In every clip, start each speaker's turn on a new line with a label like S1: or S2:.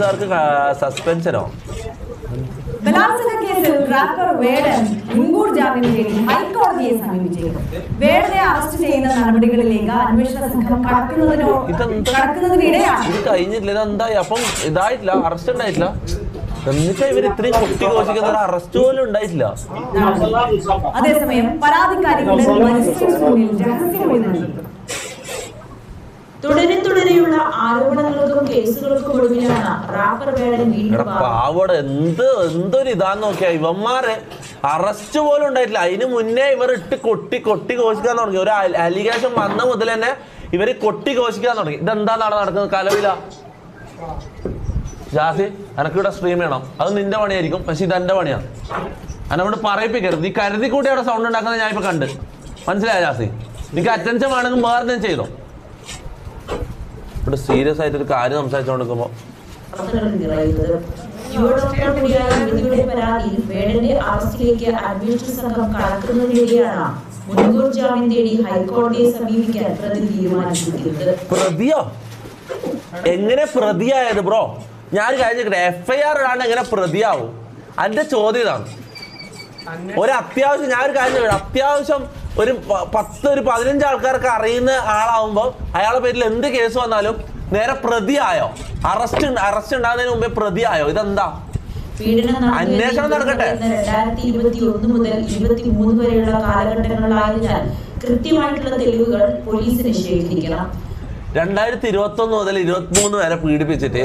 S1: സാർക്ക് സസ്പെൻഷനോ
S2: ബലാത്സംഗ കേസിൽ റാപ്പർ വേടൻ മുൻകൂർ ജാമ്യം തേടി ഹൈക്കോടതിയെ സമീപിച്ചിരുന്നു വേടനെ അറസ്റ്റ് ചെയ്യുന്ന നടപടികളിലേക്ക് അന്വേഷണ സംഘം കടക്കുന്നതിനോ
S1: ഇതെന്താ?
S2: കടക്കുന്നതിനിടെയാണ്
S1: ഇത് കഴിഞ്ഞിട്ടില്ല. ഇത് എന്തായി? അപ്പം ഇതായിട്ടില്ല. അറസ്റ്റ് ഉണ്ടായിട്ടില്ല. എന്നിട്ടാ ഇവർ ഇത്രയും കുട്ടി ഘോഷിക്കുന്ന ഒരു അറസ്റ്റ് പോലും ഉണ്ടായിട്ടില്ല.
S2: അതേസമയം പരാതിക്കാരികളുടെ മജിസ്ട്രേറ്റ് മുന്നിൽ രഹസ്യമൊഴി
S3: തുടരെ തുടരെയുള്ള ആരോപണങ്ങൾക്കും
S1: പാവോടെ എന്ത് എന്തൊരു ഇതാന്ന് നോക്കിയാ ഇവന്മാരെ അറസ്റ്റ് പോലും ഉണ്ടായിട്ടില്ല. അതിന് മുന്നേ ഇവർ ഇട്ട് കൊട്ടി കൊട്ടി ഘോഷിക്കാൻ തുടങ്ങി. ഒരു അലിഗേഷൻ വന്ന മുതൽ തന്നെ ഇവർ കൊട്ടി ഘോഷിക്കാൻ തുടങ്ങി. ഇതെന്താണ് നടക്കുന്നത് കലവില? ജാസി എനക്കിവിടെ സ്ട്രീം ചെയ്യണം. അത് നിന്റെ പണിയായിരിക്കും പക്ഷെ ഇത് എന്റെ പണിയാണ് എന്നോട് പറയിപ്പിക്കരുത്. നീ കരുതി കൂട്ടി അവിടെ സൗണ്ട് ഉണ്ടാക്കുന്നത് ഞാൻ ഇപ്പൊ കണ്ട്. മനസ്സിലായ ജാസി? നിനക്ക് അറ്റൻഷൻ വേണമെങ്കിൽ വേറെ ചെയ്തോ. ഇവിടെ സീരിയസ് ആയിട്ട് ഒരു കാര്യം സംസാരിച്ചുകൊണ്ടിരിക്കുമ്പോ
S3: വേടന്റെ തേടി ഹൈക്കോടതിയെ സമീപിക്കാൻ പ്രതി
S1: പ്രതിയോ? എങ്ങനെ പ്രതിയായത് ബ്രോ? ഞാൻ കഴിഞ്ഞിട്ട് എഫ് ഐ ആർ ഇടാണ്ട് എങ്ങനെ പ്രതിയാവും? അതിന്റെ ചോദ്യം ഇതാണ്. ഒരു അത്യാവശ്യം ഞാൻ ഒരു കാര്യം അത്യാവശ്യം ഒരു പത്ത് ഒരു പതിനഞ്ച് ആൾക്കാർക്ക് അറിയുന്ന ആളാവുമ്പോൾ അയാളെ പേരിൽ എന്ത് കേസ് വന്നാലും നേരെ പ്രതിയായോ? അറസ്റ്റ് അറസ്റ്റ് ഉണ്ടാകുന്നതിന് മുമ്പേ പ്രതിയായോ? ഇതെന്താ? അന്വേഷണം നടക്കട്ടെ.
S3: രണ്ടായിരത്തി ഇരുപത്തി ഒന്ന് മുതൽ ഇരുപത്തി മൂന്ന് വരെയുള്ള കാലഘട്ടങ്ങളിലായതിനാൽ കൃത്യമായിട്ടുള്ള തെളിവുകൾ പോലീസിന് ശേഖരിക്കണം
S1: രണ്ടായിരത്തി ഇരുപത്തി ഒന്ന് മുതൽ ഇരുപത്തി മൂന്ന് വരെ പീഡിപ്പിച്ചിട്ട്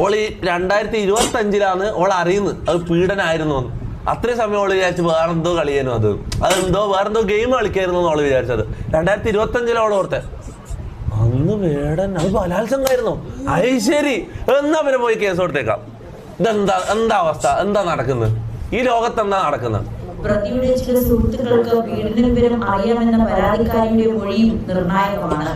S1: ഓൾ ഈ രണ്ടായിരത്തി ഇരുപത്തി അഞ്ചിലാണ് ഓൾ അറിയുന്നത്. അത് പീഡനായിരുന്നു എന്ന്. അത്രയും സമയം ഓൾ വിചാരിച്ചു വേറെന്തോ കളിയായിരുന്നു അത്. അതെന്തോ വേറെന്തോ ഗെയിം കളിക്കായിരുന്നു എന്ന് ഓൾ വിചാരിച്ചത്. രണ്ടായിരത്തി ഇരുപത്തി അഞ്ചിലാണ് ഓൾ ഓർത്തെ. അന്ന് വേടൻ അത് ബലാത്സംഗമായിരുന്നു അത് ശരി. എന്നാ പിന്നെ പോയി കേസ് കൊടുത്തേക്കാം. ഇതെന്താ എന്താ അവസ്ഥ? എന്താ നടക്കുന്നത്? ഈ ലോകത്ത് എന്താ നടക്കുന്നത്?
S3: പ്രതിയുടെ ചില സുഹൃത്തുക്കൾക്ക് വിവരം അറിയാമെന്ന പരാതിക്കാരിയുടെ മൊഴിയും നിർണായകമാണ്.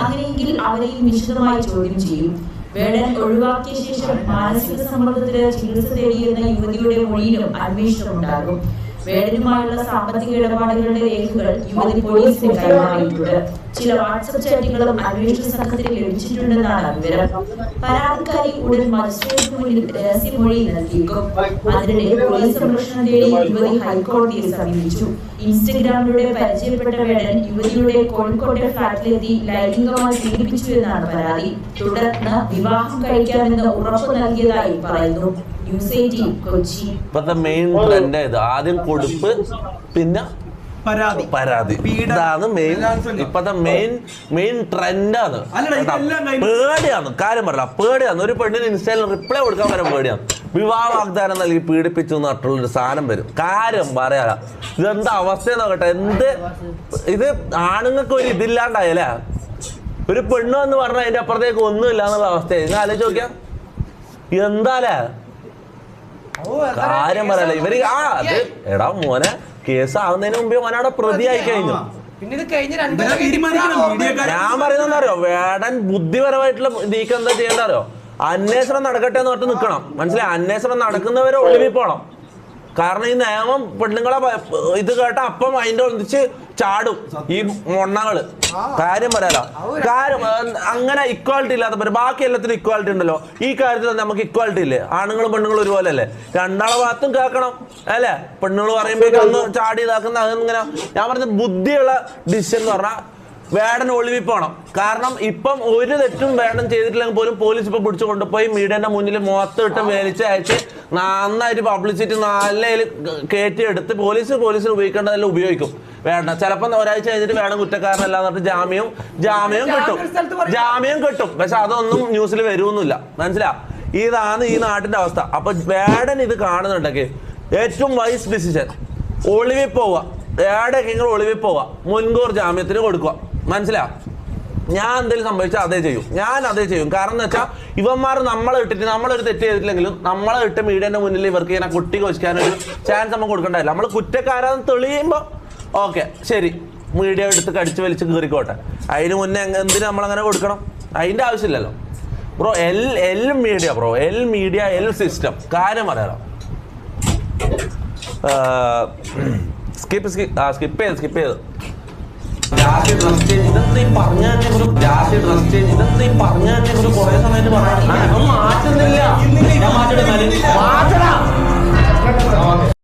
S3: അങ്ങനെയെങ്കിൽ അവരെയും വിശദമായി ചോദ്യം ചെയ്യും. വേടൻ ഒഴിവാക്കിയ ശേഷം മാനസിക സമ്മർദ്ദത്തിന് ചികിത്സ തേടിയെന്ന യുവതിയുടെ മൊഴിയിലും അന്വേഷണം ഉണ്ടാകും വേടനുമായുള്ള സാമ്പത്തിക ഇടപാടുകളുടെ രേഖകൾ യുവതി പോലീസിന് കൈമാറിയിട്ടുണ്ട് ചില വാട്സപ്പ് ചാറ്റുകളും അന്വേഷണ സംഘത്തിന് ലഭിച്ചിട്ടുണ്ടെന്നാണ് വിവരം. പരാതിക്കാരി ഉടൻ മജിസ്ട്രേറ്റ് മുന്നിൽ രഹസ്യമൊഴി നൽകിയേക്കും. അതിനിടെ പോലീസ് സംരക്ഷണം തേടി യുവതി ഹൈക്കോടതിയെ സമീപിച്ചു. ഇൻസ്റ്റഗ്രാമിലൂടെ പരിചയപ്പെട്ട വേടൻ യുവതിയുടെ കോഴിക്കോട്ടെ ഫ്ളാറ്റിലെത്തി ലൈംഗികമായി പീഡിപ്പിച്ചു എന്നാണ് പരാതി. തുടർന്ന് വിവാഹം കഴിക്കാമെന്ന് ഉറപ്പു നൽകിയതായി പറയുന്നു. കൊച്ചി.
S1: ഇപ്പത്തെ മെയിൻ ട്രെൻഡ് ഇത് ആദ്യം കൊടുപ്പ് പിന്നെ
S4: പരാതി.
S1: ഇതാണ് മെയിൻ. ഇപ്പത്തെ മെയിൻ മെയിൻ ട്രെൻഡാണ്. പേടിയാണ്. കാര്യം പറയല പേടിയാണ്. ഒരു പെണ്ണിന് ഇൻസ്റ്റയിൽ റിപ്ലൈ കൊടുക്കാൻ വരെ പേടിയാണ്. വിവാഹ വാഗ്ദാനം നൽകി പീഡിപ്പിച്ചു എന്നിട്ടുള്ള ഒരു സാധനം വരും. കാര്യം പറയാല ഇതെന്താ അവസ്ഥ നോക്കട്ടെ. എന്ത് ഇത് ആണുങ്ങൾക്ക് ഒരു ഇതില്ലാണ്ടായല്ലേ ഒരു പെണ്ണു എന്ന് പറഞ്ഞാൽ അതിന്റെ അപ്പുറത്തേക്ക് ഒന്നുമില്ല എന്നുള്ള അവസ്ഥയായി നിങ്ങൾ ആലോചിച്ച് നോക്കിയാ. എന്താലേ കാര്യം പറയാല്ല ഇവർ ആ അത് എടാ മോനെ കേസ് ആവുന്നതിന് മുമ്പേ മോനവിടെ പ്രതിയായി കഴിഞ്ഞു.
S5: പിന്നെ ഇത് കഴിഞ്ഞ രണ്ട്
S4: ഇവരെ
S1: ഞാൻ പറയുന്നത് അറിയോ? വേടൻ ബുദ്ധിപരമായിട്ടുള്ള നീക്കം എന്താ ചെയ്യേണ്ട അറിയോ അന്വേഷണം നടക്കട്ടെ എന്ന് പറഞ്ഞിട്ട് നിൽക്കണം മനസ്സിലായി? അന്വേഷണം നടക്കുന്നവരെ ഒളിവിൽ പോകണം കാരണം ഈ നിയമം പെണ്ണുങ്ങളെ ഇത് കേട്ട അപ്പം അതിന്റെ ഒന്നിച്ച് ചാടും. ഈ മൊണ്ണകൾ. കാര്യം പറയാലോ. കാര്യം അങ്ങനെ ഇക്വാലിറ്റി ഇല്ലാത്ത ബാക്കി എല്ലാത്തിനും ഇക്വാലിറ്റി ഉണ്ടല്ലോ. ഈ കാര്യത്തിൽ നമുക്ക് ഇക്വാലിറ്റി ഇല്ലേ? ആണുങ്ങളും പെണ്ണുങ്ങളും ഒരുപോലെ അല്ലേ രണ്ടാളെ ഭാഗത്തും കേൾക്കണം അല്ലേ? പെണ്ണുങ്ങൾ പറയുമ്പോഴേക്കും ഒന്ന് ചാടി ഇതാക്കുന്ന അങ്ങനെ ഞാൻ പറഞ്ഞ ബുദ്ധിയുള്ള ഡിസിഷൻ എന്ന് പറഞ്ഞാൽ വേടൻ ഒളിവിൽ പോണം. കാരണം ഇപ്പം ഒരു തെറ്റും വേടൻ ചെയ്തിട്ടില്ലെങ്കിൽ പോലും പോലീസ് ഇപ്പൊ പിടിച്ചു കൊണ്ടുപോയി മീഡിയന്റെ മുന്നിൽ മുഖത്തിട്ട് മേലിച്ച് അയച്ച് നന്നായിട്ട് പബ്ലിസിറ്റി നല്ല കയറ്റി എടുത്ത് പോലീസ് പോലീസിന് ഉപയോഗിക്കേണ്ടതെല്ലാം ഉപയോഗിക്കും. വേണ്ട. ചിലപ്പം ഒരാഴ്ച കഴിഞ്ഞിട്ട് വേണം കുറ്റക്കാരനല്ല എന്നിട്ട് ജാമ്യം ജാമ്യവും കിട്ടും. ജാമ്യം കിട്ടും. പക്ഷെ അതൊന്നും ന്യൂസിൽ വരുമൊന്നുമില്ല മനസ്സിലാ? ഇതാണ് ഈ നാട്ടിന്റെ അവസ്ഥ. അപ്പൊ വേടൻ ഇത് കാണുന്നുണ്ടെങ്കിൽ ഏറ്റവും വൈസ് ഡിസിഷൻ ഒളിവിൽ പോവുക. ഏടൊക്കെ നിങ്ങൾ ഒളിവിൽ പോവുക. മുൻകൂർ ജാമ്യത്തിന് കൊടുക്കുക. മനസ്സിലാ? ഞാൻ എന്തെങ്കിലും സംഭവിച്ചാൽ അതേ ചെയ്യും. ഞാൻ അതേ ചെയ്യും. കാരണം എന്ന് വെച്ചാൽ ഇവന്മാർ നമ്മളെ ഇട്ടിട്ട് നമ്മളൊരു തെറ്റ് ചെയ്തിട്ടില്ലെങ്കിലും നമ്മളെ ഇട്ട് മീഡിയന്റെ മുന്നിൽ ഇവർക്ക് ഇങ്ങനെ കുട്ടി കൊച്ചിക്കാനൊരു ചാൻസ് നമ്മൾ കൊടുക്കണ്ടായില്ല നമ്മൾ കുറ്റക്കാരാന്ന് തെളിയുമ്പോൾ ഓക്കെ ശരി. മീഡിയ എടുത്ത് കടിച്ചു വലിച്ച് കീറിക്കോട്ടെ. അതിന് മുന്നേ എന്തിനു നമ്മളങ്ങനെ കൊടുക്കണം? അതിന്റെ ആവശ്യമില്ലല്ലോ. Bro L L media bro. L media L system കാര്യം പറയാലോ സ്കിപ്പ് സ്കിപ്പ് ആ സ്കിപ്പ് ചെയ്ത് സ്കിപ്പ് ചെയ്ത്. ജാതി ഡ്രസ് ചേഞ്ച് ഇതെന്താ ഈ പറഞ്ഞ തന്നെ ഒരു ജാതി ഡ്രസ് ചേഞ്ച് ഇതെന്താ ഈ പറഞ്ഞ തന്നെ ഒരു കുറെ സമയത്ത് പറയാൻ മാറ്റുന്നില്ല. ഇവിടെ മനുഷ്യ